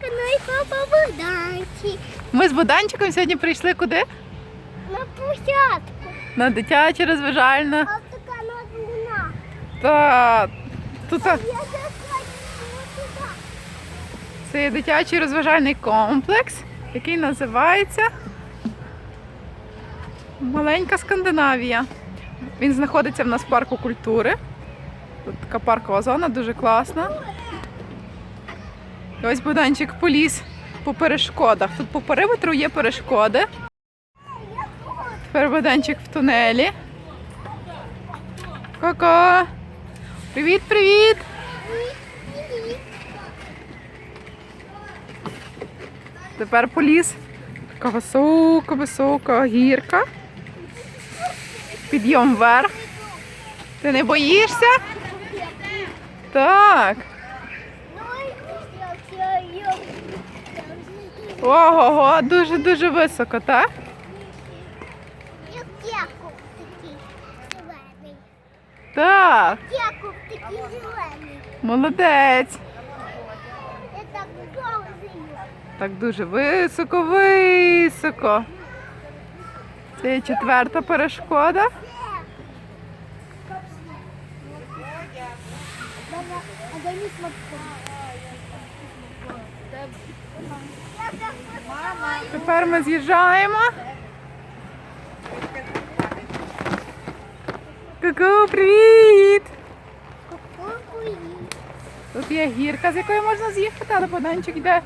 каналі Папа Богданчик. Ми з Буданчиком сьогодні прийшли куди? На площадку. На дитяче розважальне. А така надувна. Та тут а, це є дитячий розважальний комплекс, який називається Маленька Скандинавія. Він знаходиться в нас в парку культури. Тут така паркова зона, дуже класна. Ось Буданчик поліз по перешкодах. Тут по периметру є перешкоди. Тепер Буданчик в тунелі. Ко-ко! Привіт, привіт! Тепер поліз. Така висока, висока гірка. Підйом вверх. Ти не боїшся? Так. Ну і я я Ого, дуже-дуже високо, так? Як Якуб такий зелений. Так. Якуб такий зелений. Молодець. Я так повзаю. Так дуже високо, високо. Це є четверта перешкода. А Тепер ми з'їжджаємо. Ку-ку, привіт! Тут є гірка, з якої можна з'їхати, але поданчик йде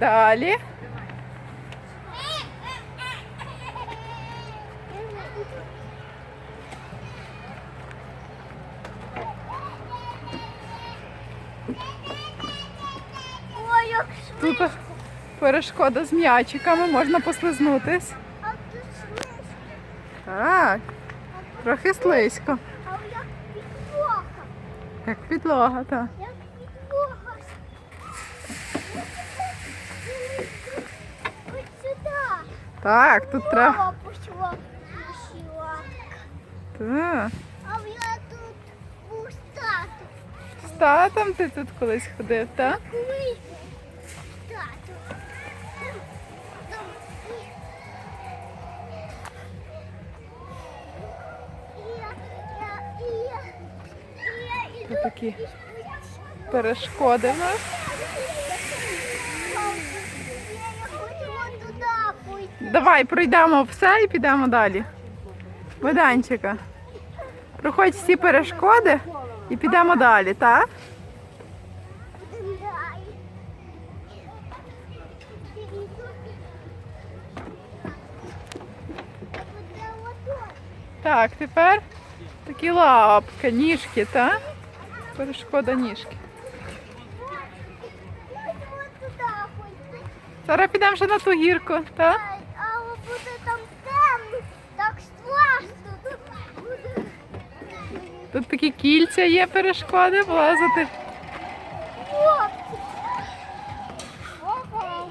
далі. Тут перешкода з м'ячиками, можна послизнутись. Так, трохи слизько, А як підлога. як підлога, так. Як підлога. Так, тут треба. Так. А я тут був стату. З татом ти тут колись ходив, так? Коли такі перешкоди в нас. Давай пройдемо все і підемо далі. Боданчика. Проходь всі перешкоди і підемо далі, так? Так, тепер такі лапки, ніжки, так? Перешкода ніжки. Зараз підемо ще на ту гірку, так? Але буде там темно, так страшно. Тут такі кільця є перешкоди, влазити. Хлопці. Ого.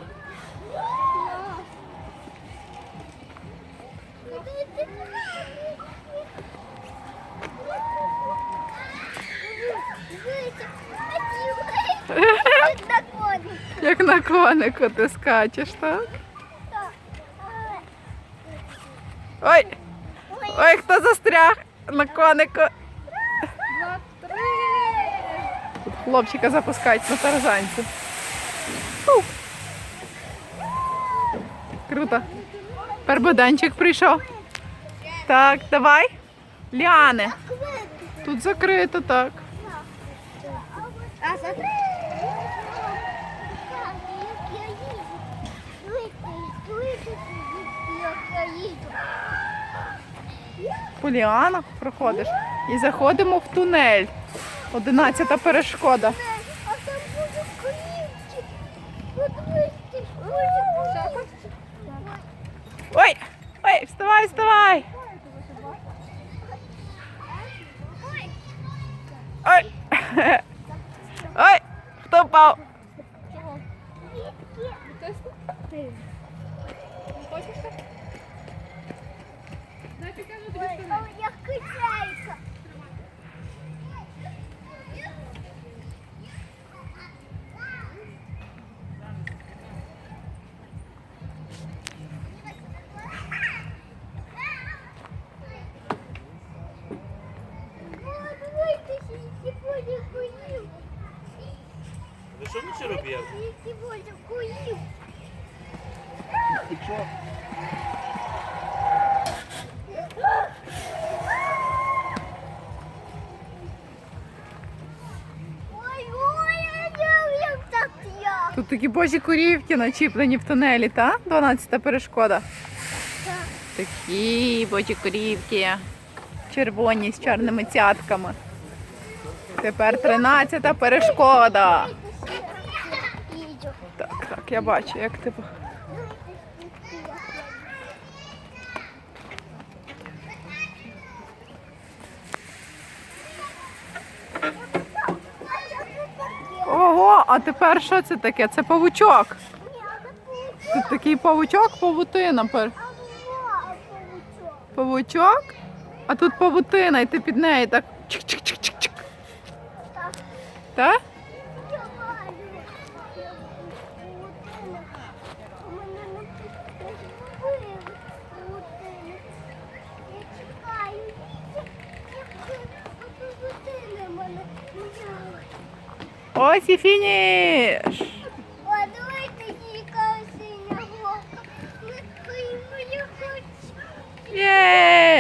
Як на конику ти скачеш, так? Ой, ой, хто застряг на конику. Тут хлопчика запускають на тарзанці. Круто. Тепер Боданчик прийшов. Так, давай. Ліани. Тут закрито, так. А смотри. Як я їду. Дивіться, як я їду. По ліанах проходиш і заходимо в тунель. Одинадцята перешкода. А там колінчик. Подивись, ой, Ой, вставай, вставай. Ой. Ой, хто впав? Ой, Я качаюся. Ви що вночі робив? Я сьогодні курив. Ти чого? Такі божі корівки начіплені в тунелі, та? 12 перешкода. Такі божі корівки. Червоні з чорними цятками. Тепер 13 перешкода. Так, так, я бачу, як ти. Ого, а тепер що це таке? Це павучок. Тут такий павучок, павутина. Павучок? А тут павутина, і ти під неї так. Чик-чик-чик-чик-чик. Так? Ось і фініш. О, давайте яка синя вовка. Ми поїмо хочу. Є!